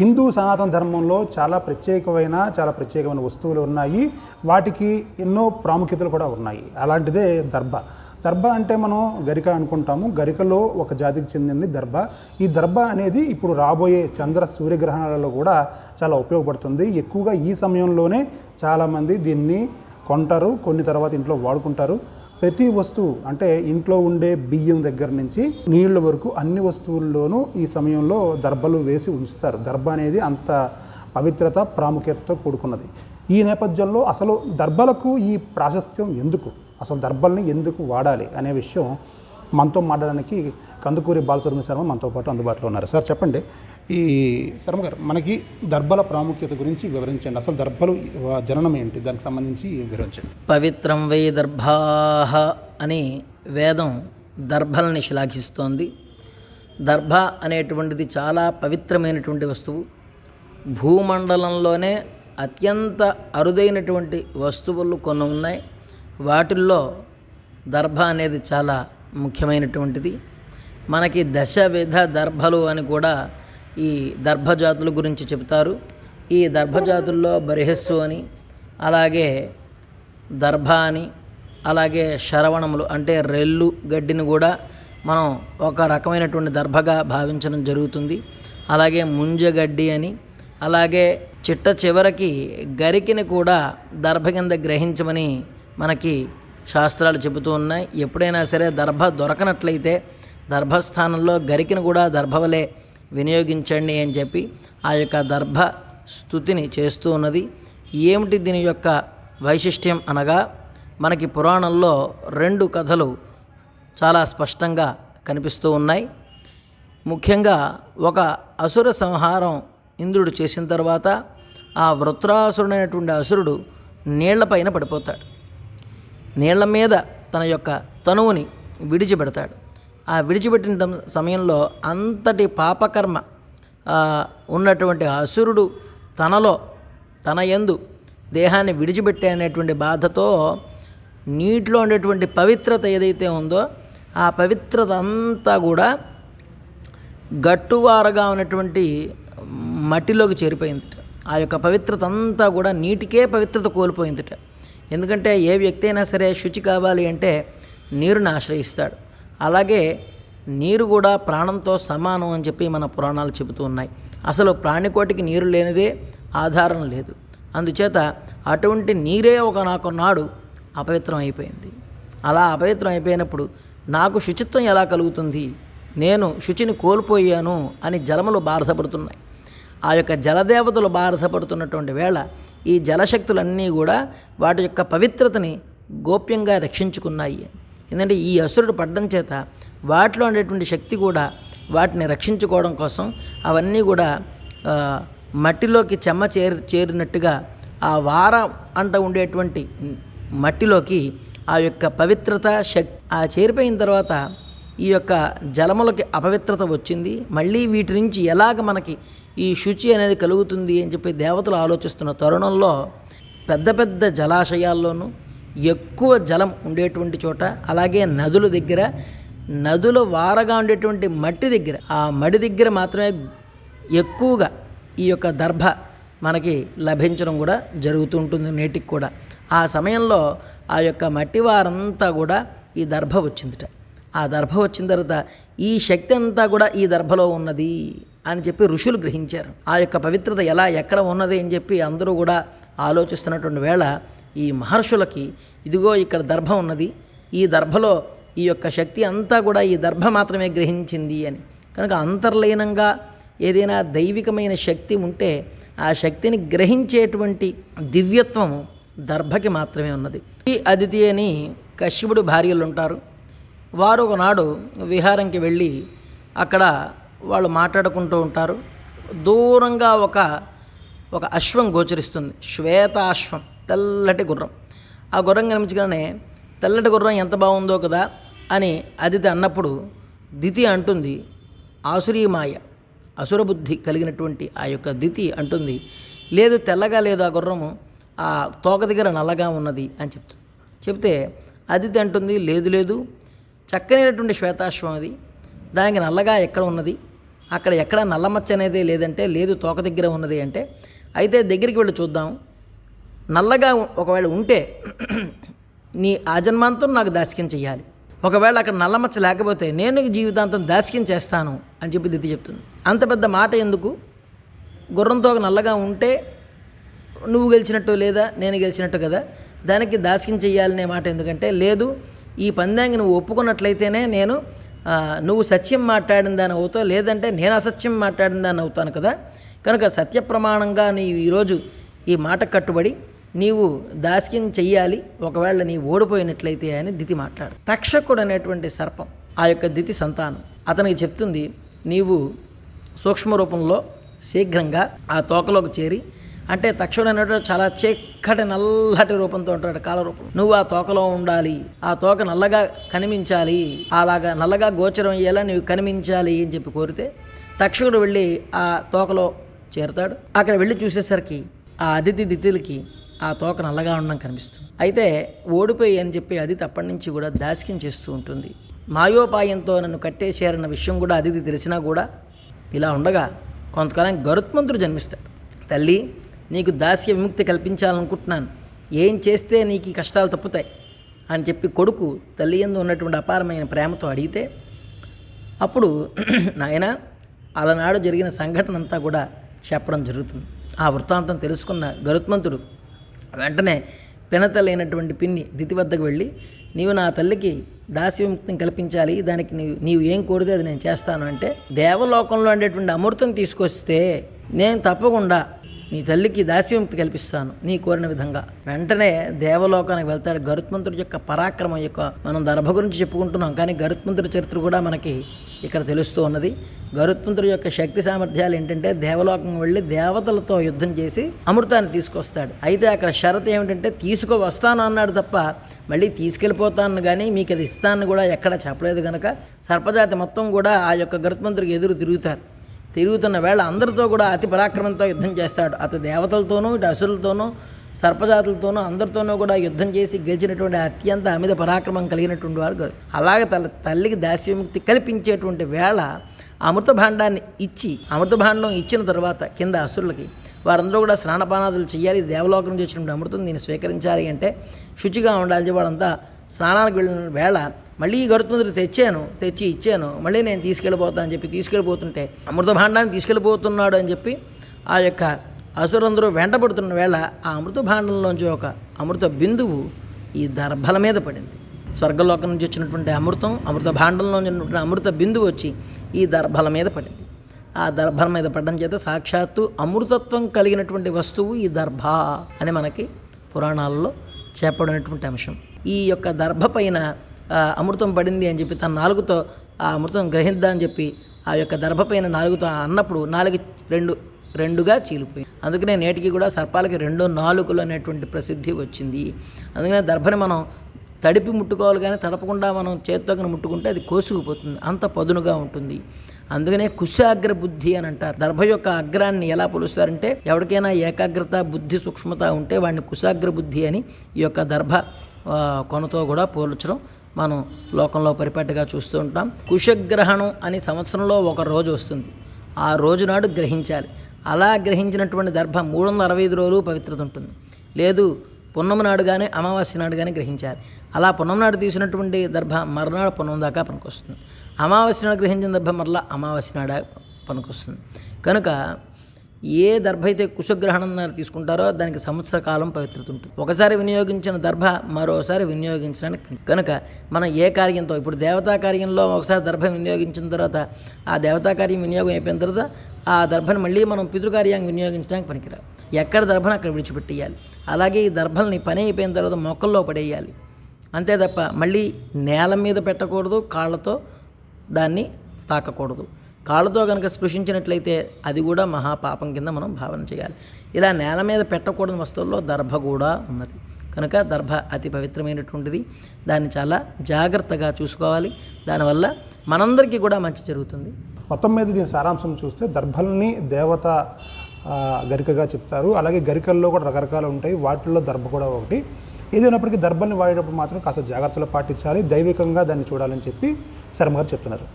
హిందూ సనాతన ధర్మంలో చాలా ప్రత్యేకమైన చాలా ప్రత్యేకమైన వస్తువులు ఉన్నాయి. వాటికి ఎన్నో ప్రాముఖ్యతలు కూడా ఉన్నాయి. అలాంటిదే దర్భ దర్భ అంటే మనం గరిక అనుకుంటాము. గరికలో ఒక జాతికి చెందింది దర్భ ఈ దర్భ అనేది ఇప్పుడు రాబోయే చంద్ర సూర్యగ్రహణాలలో కూడా చాలా ఉపయోగపడుతుంది. ఎక్కువగా ఈ సమయంలోనే చాలామంది దీన్ని కొంటారు. కొన్ని తర్వాత ఇంట్లో వాడుకుంటారు. ప్రతి వస్తువు అంటే ఇంట్లో ఉండే బియ్యం దగ్గర నుంచి నీళ్ళ వరకు అన్ని వస్తువుల్లోనూ ఈ సమయంలో దర్భలు వేసి ఉంచుతారు. దర్భ అనేది అంత పవిత్రత ప్రాముఖ్యతతో కూడుకున్నది. ఈ నేపథ్యంలో అసలు దర్భలకు ఈ ప్రాశస్త్యం ఎందుకు? అసలు దర్భల్ని ఎందుకు వాడాలి అనే విషయం మనతో మాట్లాడడానికి కందుకూరి బాలసుబ్రహ్మణ్య శర్మ మనతో పాటు అందుబాటులో ఉన్నారు. సార్ చెప్పండి. ఈ శర్మ గారు మనకి దర్భల ప్రాముఖ్యత గురించి వివరించండి. అసలు దర్భలు జననం ఏంటి? దానికి సంబంధించి వివరించండి. పవిత్రం వై దర్భాహ అని వేదం దర్భల్ని శ్లాఘిస్తోంది. దర్భ అనేటువంటిది చాలా పవిత్రమైనటువంటి వస్తువు. భూమండలంలోనే అత్యంత అరుదైనటువంటి వస్తువులు కొన్ని ఉన్నాయి. వాటిల్లో దర్భ అనేది చాలా ముఖ్యమైనటువంటిది. మనకి దశ విధ దర్భలు అని కూడా ఈ దర్భజాతుల గురించి చెబుతారు. ఈ దర్భజాతుల్లో బరిహస్సు అని అలాగే దర్భ అని అలాగే శరవణములు అంటే రెల్లు గడ్డిని కూడా మనం ఒక రకమైనటువంటి దర్భగా భావించడం జరుగుతుంది. అలాగే ముంజగడ్డి అని అలాగే చిట్ట చివరికి గరికిని కూడా దర్భ కింద గ్రహించమని మనకి శాస్త్రాలు చెబుతూ ఉన్నాయి. ఎప్పుడైనా సరే దర్భ దొరకనట్లయితే దర్భస్థానంలో గరికిని కూడా దర్భవలే వినియోగించండి అని చెప్పి ఆ యొక్క దర్భ స్థుతిని చేస్తూ ఉన్నది. ఏమిటి దీని యొక్క వైశిష్ట్యం అనగా మనకి పురాణంలో రెండు కథలు చాలా స్పష్టంగా కనిపిస్తూ ఉన్నాయి. ముఖ్యంగా ఒక అసుర సంహారం ఇంద్రుడు చేసిన తర్వాత ఆ వృత్రాసురుడైనటువంటి అసురుడు నీళ్ళపైన పడిపోతాడు. నీళ్ళ మీద తన యొక్క తనువుని విడిచిపెడతాడు. ఆ విడిచిపెట్టిన సమయంలో అంతటి పాపకర్మ ఉన్నటువంటి అసురుడు తనలో తన యందు దేహాన్ని విడిచిపెట్టే అనేటువంటి బాధతో నీటిలో ఉండేటువంటి పవిత్రత ఏదైతే ఉందో ఆ పవిత్రత అంతా కూడా గట్టువారగా ఉన్నటువంటి మట్టిలోకి చేరిపోయిందిట. ఆ యొక్క పవిత్రత అంతా కూడా నీటికే పవిత్రత కోల్పోయిందిట. ఎందుకంటే ఏ వ్యక్తి అయినా సరే శుచి కావాలి అంటే నీరుని ఆశ్రయిస్తాడు. అలాగే నీరు కూడా ప్రాణంతో సమానం అని చెప్పి మన పురాణాలు చెబుతూ ఉన్నాయి. అసలు ప్రాణికోటికి నీరు లేనిదే ఆధారం లేదు. అందుచేత అటువంటి నీరే ఒక నాకు నాడు అపవిత్రం అయిపోయింది. అలా అపవిత్రం అయిపోయినప్పుడు నాకు శుచిత్వం ఎలా కలుగుతుంది? నేను శుచిని కోల్పోయాను అని జలములు బాధపడుతున్నాయి ఆ యొక్క జలదేవతలు బాధపడుతున్నటువంటి వేళ ఈ జలశక్తులన్నీ కూడా వాటి యొక్క పవిత్రతని గోప్యంగా రక్షించుకున్నాయి. ఎందుకంటే ఈ అసురుడు పడ్డం చేత వాటిలో ఉండేటువంటి శక్తి కూడా వాటిని రక్షించుకోవడం కోసం అవన్నీ కూడా మట్టిలోకి చెమ్మ చేరి చేరినట్టుగా ఆ వార అంట ఉండేటువంటి మట్టిలోకి ఆ యొక్క పవిత్రత శక్తి ఆ చేరిపోయిన తర్వాత ఈ యొక్క జలములకి అపవిత్రత వచ్చింది. మళ్ళీ వీటి నుంచి ఎలాగ మనకి ఈ శుచి అనేది కలుగుతుంది అని చెప్పి దేవతలు ఆలోచిస్తున్న తరుణంలో పెద్ద పెద్ద జలాశయాల్లోనూ ఎక్కువ జలం ఉండేటువంటి చోట అలాగే నదుల దగ్గర నదుల వారగా ఉండేటువంటి మట్టి దగ్గర ఆ మడి దగ్గర మాత్రమే ఎక్కువగా ఈ యొక్క దర్భ మనకి లభించడం కూడా జరుగుతూ ఉంటుంది నేటికి కూడా. ఆ సమయంలో ఆ యొక్క మట్టి వారంతా కూడా ఈ దర్భ వచ్చిందిట. ఆ దర్భ వచ్చిన తర్వాత ఈ శక్తి అంతా కూడా ఈ దర్భలో ఉన్నది. అని చెప్పి ఋషులు గ్రహించారు. ఆ యొక్క పవిత్రత ఎలా ఎక్కడ ఉన్నది అని చెప్పి అందరూ కూడా ఆలోచిస్తున్నటువంటి వేళ ఈ మహర్షులకి ఇదిగో ఇక్కడ దర్భ ఉన్నది ఈ దర్భలో ఈ యొక్క శక్తి అంతా కూడా ఈ దర్భ మాత్రమే గ్రహించింది అని. కనుక అంతర్లీనంగా ఏదైనా దైవికమైన శక్తి ఉంటే ఆ శక్తిని గ్రహించేటువంటి దివ్యత్వము దర్భకి మాత్రమే ఉన్నది. ఈ అదితి అని కశ్యపుడు భార్యలు ఉంటారు. వారు ఒకనాడు విహారంకి వెళ్ళి అక్కడ వాళ్ళు మాట్లాడుకుంటూ ఉంటారు. దూరంగా ఒక ఒక అశ్వం గోచరిస్తుంది. శ్వేతాశ్వం తెల్లటి గుర్రం. ఆ గుర్రం కనిపించగానే తెల్లటి గుర్రం ఎంత బాగుందో కదా అని అదితి అన్నప్పుడు దితి అంటుంది ఆసురీ మాయ అసురబుద్ధి కలిగినటువంటి ఆ యొక్క దితి అంటుంది లేదు తెల్లగా లేదు ఆ గుర్రము ఆ తోక దగ్గర నల్లగా ఉన్నది అని చెప్తుంది చెప్తే అదితి అంటుంది లేదు లేదు చక్కనైనటువంటి శ్వేతాశ్వం అది దానికి నల్లగా ఎక్కడ ఉన్నది? అక్కడ ఎక్కడ నల్లమచ్చ అనేది లేదంటే లేదు తోక దగ్గర ఉన్నది అంటే అయితే దగ్గరికి వెళ్ళి చూద్దాం. నల్లగా ఒకవేళ ఉంటే నీ ఆజన్మాంతం నాకు దాస్యం చెయ్యాలి. ఒకవేళ అక్కడ నల్లమచ్చ లేకపోతే నేను జీవితాంతం దాస్యం చేస్తాను అని చెప్పి దిద్ది చెప్తుంది. అంత పెద్ద మాట ఎందుకు? గుర్రంతో నల్లగా ఉంటే నువ్వు గెలిచినట్టు లేదా నేను గెలిచినట్టు కదా? దానికి దాస్యం చెయ్యాలనే మాట ఎందుకంటే లేదు ఈ పందాంగి నువ్వు ఒప్పుకున్నట్లయితేనే నేను నువ్వు సత్యం మాట్లాడిన దాని అవుతావు లేదంటే నేను అసత్యం మాట్లాడిన దాన్ని అవుతాను కదా. కనుక సత్య ప్రమాణంగా నీవు ఈరోజు ఈ మాట కట్టుబడి నీవు దాస్యం చెయ్యాలి ఒకవేళ నీవు ఓడిపోయినట్లయితే అని దితి మాట్లాడు. తక్షకుడు అనేటువంటి సర్పం ఆ యొక్క దితి సంతానం. అతనికి చెప్తుంది నీవు సూక్ష్మ రూపంలో శీఘ్రంగా ఆ తోకలోకి చేరి అంటే తక్షుడు అనేటువంటి చాలా చిక్కటి నల్లటి రూపంతో ఉంటాడు కాలరూపం. నువ్వు ఆ తోకలో ఉండాలి ఆ తోక నల్లగా కనిపించాలి అలాగా నల్లగా గోచరం అయ్యేలా నువ్వు కనిపించాలి అని చెప్పి కోరితే తక్షకుడు వెళ్ళి ఆ తోకలో చేరుతాడు. అక్కడ వెళ్ళి చూసేసరికి ఆ అతిథి దితులకి ఆ తోక నల్లగా ఉండడం కనిపిస్తుంది. అయితే ఓడిపోయి అని చెప్పి అది అప్పటి నుంచి కూడా దాస్కిం చేస్తూ ఉంటుంది. మాయోపాయంతో నన్ను కట్టేశారన్న విషయం కూడా అతిథి తెలిసినా కూడా ఇలా ఉండగా కొంతకాలం గరుత్మంతుడు జన్మిస్తాడు. తల్లి నీకు దాస్య విముక్తి కల్పించాలనుకుంటున్నాను. ఏం చేస్తే నీకు ఈ కష్టాలు తప్పుతాయి? అని చెప్పి కొడుకు తల్లి ఎందు ఉన్నటువంటి అపారమైన ప్రేమతో అడిగితే అప్పుడు నాయన అలనాడు జరిగిన సంఘటన అంతా కూడా చెప్పడం జరుగుతుంది. ఆ వృత్తాంతం తెలుసుకున్న గరుత్మంతుడు వెంటనే పినతలైనటువంటి పిన్ని దితి వద్దకు వెళ్ళి నీవు నా తల్లికి దాస్యముక్తిని కల్పించాలి దానికి నీవు నీవు ఏం కోరితే అది నేను చేస్తాను అంటే దేవలోకంలో ఉండేటువంటి అమృతం తీసుకొస్తే నేను తప్పకుండా నీ తల్లికి దాస్యముక్తి కల్పిస్తాను నీ కోరిన విధంగా. వెంటనే దేవలోకానికి వెళ్తాడు. గరుత్మంతుడి యొక్క పరాక్రమం యొక్క మనం దర్భ గురించి చెప్పుకుంటున్నాం. కానీ గరుత్మంతుడి చరిత్ర కూడా మనకి ఇక్కడ తెలుస్తూ ఉన్నది. గరుత్మంతుడి యొక్క శక్తి సామర్థ్యాలు ఏంటంటే దేవలోకం వెళ్ళి దేవతలతో యుద్ధం చేసి అమృతాన్ని తీసుకొస్తాడు. అయితే అక్కడ షరత్ ఏమిటంటే తీసుకు వస్తాను అన్నాడు తప్ప మళ్ళీ తీసుకెళ్ళిపోతాను కానీ మీకు అది ఇస్తాను కూడా ఎక్కడ చెప్పలేదు కనుక సర్పజాతి మొత్తం కూడా ఆ యొక్క గరుత్మంతుడికి ఎదురు తిరుగుతారు. తిరుగుతున్న వేళ అందరితో కూడా అతి పరాక్రమంతో యుద్ధం చేస్తాడు. అతని దేవతలతోనూ ఇటు అసురులతోనూ సర్పజాతులతోనూ అందరితోనూ కూడా యుద్ధం చేసి గెలిచినటువంటి అత్యంత అమిత పరాక్రమం కలిగినటువంటి వాడు అలాగే తన తల్లికి దాస్యముక్తి కల్పించేటువంటి వేళ అమృత భాండాన్ని ఇచ్చి అమృత భాండం ఇచ్చిన తర్వాత కింద అసురులకి వారందరూ కూడా స్నానపానాదులు చేయాలి దేవలోకం నుంచి వచ్చినటువంటి అమృతం దీన్ని స్వీకరించాలి అంటే శుచిగా ఉండాలి. వాడంతా స్నానానికి వెళ్ళిన వేళ మళ్ళీ ఈ గరుత్మంతుడు తెచ్చాను తెచ్చి ఇచ్చాను మళ్ళీ నేను తీసుకెళ్ళిపోతాను అని చెప్పి తీసుకెళ్ళిపోతుంటే అమృత భాండాన్ని తీసుకెళ్ళిపోతున్నాడు అని చెప్పి ఆ యొక్క అసురందరూ వెంటబడుతున్న వేళ ఆ అమృత భాండంలోంచి ఒక అమృత బిందువు ఈ దర్భల మీద పడింది. స్వర్గలోకం నుంచి వచ్చినటువంటి అమృతం అమృత భాండంలోంచి ఉన్నటువంటి అమృత బిందువు వచ్చి ఈ దర్భల మీద పడింది. ఆ దర్భల మీద పడడం చేత సాక్షాత్తు అమృతత్వం కలిగినటువంటి వస్తువు ఈ దర్భ అని మనకి పురాణాలలో చెప్పబడినటువంటి అంశం. ఈ యొక్క దర్భ పైన అమృతం పడింది అని చెప్పి తన నాలుగుతో ఆ అమృతం గ్రహిద్దా అని చెప్పి ఆ యొక్క దర్భపైన నాలుగుతో అన్నప్పుడు నాలుగు రెండు రెండుగా చీలిపోయింది. అందుకనే నేటికి కూడా సర్పాలకి రెండు నాలుగులు అనేటువంటి ప్రసిద్ధి వచ్చింది. అందుకనే దర్భని మనం తడిపి ముట్టుకోవాలి కానీ తడపకుండా మనం చేత్తో ముట్టుకుంటే అది కోసుకుపోతుంది. అంత పదునుగా ఉంటుంది. అందుకనే కుశాగ్ర బుద్ధి అని అంటారు. దర్భ యొక్క అగ్రాన్ని ఎలా పోలుస్తారంటే ఎవరికైనా ఏకాగ్రత బుద్ధి సూక్ష్మత ఉంటే వాడిని కుశాగ్ర బుద్ధి అని ఈ యొక్క దర్భ కొనతో కూడా పోల్చడం మనం లోకంలో పరిపాటిగా చూస్తూ ఉంటాం. కుశగ్రహణం అని సంవత్సరంలో ఒక రోజు వస్తుంది. ఆ రోజు నాడు గ్రహించాలి. అలా గ్రహించినటువంటి దర్భ మూడు వందల అరవై ఐదు రోజులు పవిత్రత ఉంటుంది. లేదు పున్నమ నాడు కానీ అమావాస్య నాడు కానీ గ్రహించాలి. అలా పున్నమ నాడు తీసినటువంటి దర్భ మరునాడు పున్నం దాకా పనికొస్తుంది. అమావాస్య నాడు గ్రహించిన దర్భ మరలా అమావాస్య నాడు పనికొస్తుంది. కనుక ఏ దర్భ అయితే కుశగ్రహణం తీసుకుంటారో దానికి సంవత్సర కాలం పవిత్రత ఉంటుంది ఒకసారి వినియోగించిన దర్భ మరోసారి వినియోగించడానికి కనుక మనం ఏ కార్యంతో ఇప్పుడు దేవతా కార్యంలో ఒకసారి దర్భ వినియోగించిన తర్వాత ఆ దేవతా కార్యం వినియోగం అయిపోయిన తర్వాత ఆ దర్భను మళ్ళీ మనం పితృకార్యాన్ని వినియోగించడానికి పనికిరాదు ఎక్కడ దర్భను అక్కడ విడిచిపెట్టేయాలి. అలాగే ఈ దర్భల్ని పని అయిపోయిన తర్వాత మొక్కల్లో పడేయాలి. అంతే తప్ప మళ్ళీ నేల మీద పెట్టకూడదు కాళ్ళతో దాన్ని తాకకూడదు. కాళ్ళతో కనుక స్పృశించినట్లయితే అది కూడా మహాపాపం కింద మనం భావన చేయాలి. ఇలా నేల మీద పెట్టకూడని వస్తువుల్లో దర్భ కూడా ఉన్నది. కనుక దర్భ అతి పవిత్రమైనటువంటిది. దాన్ని చాలా జాగ్రత్తగా చూసుకోవాలి. దానివల్ల మనందరికీ కూడా మంచి జరుగుతుంది. మొత్తం మీద దీని సారాంశం చూస్తే దర్భల్ని దేవత గరికగా చెప్తారు. అలాగే గరికల్లో కూడా రకరకాలు ఉంటాయి. వాటిల్లో దర్భ కూడా ఒకటి. ఏదైనప్పటికీ దర్భల్ని వాడేటప్పుడు మాత్రం కాస్త జాగ్రత్తలు పాటించాలి. దైవికంగా దాన్ని చూడాలని చెప్పి శర్మ గారు చెప్తున్నారు.